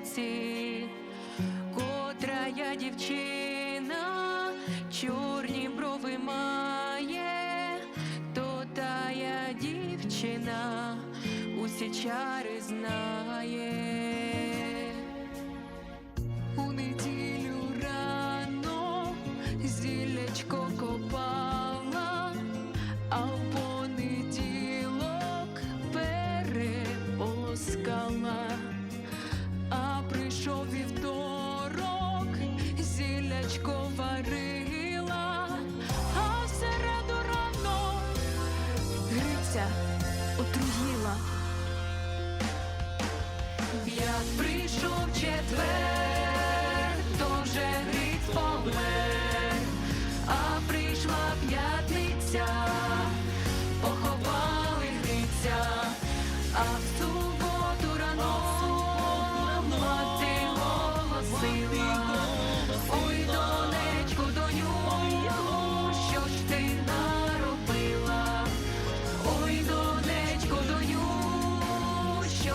чарівниці, котра я дівчина, чорні брови має, то тая дівчина усі чари знає. Отруїла. Як прийшов четвер,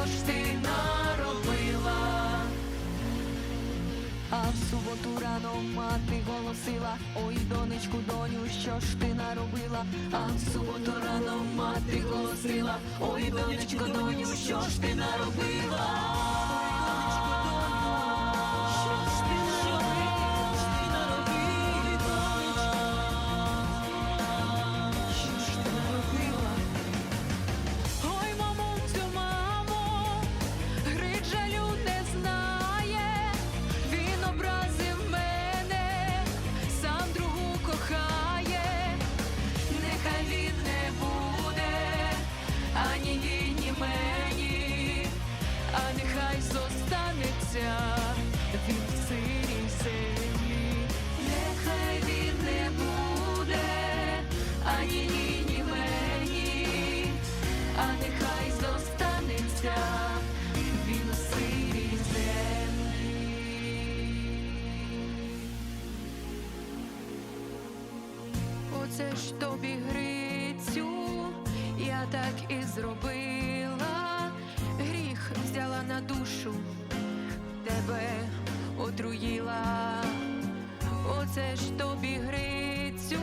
ж ти наробила? А в суботу рано мати голосила, ой, донечку, доню, що ж ти наробила? А в суботу рано мати голосила, ой, донечку, доню, що ж ти наробила? Оце ж тобі Грицю, я так і зробила, гріх взяла на душу, тебе отруїла. Оце ж тобі Грицю,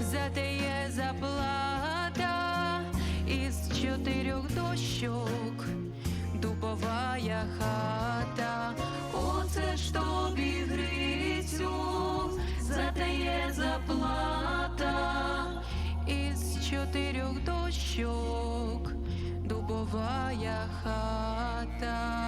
за те є заплата із чотирьох дощок, дубовая хата. Чотирьох дощок, дубовая хата.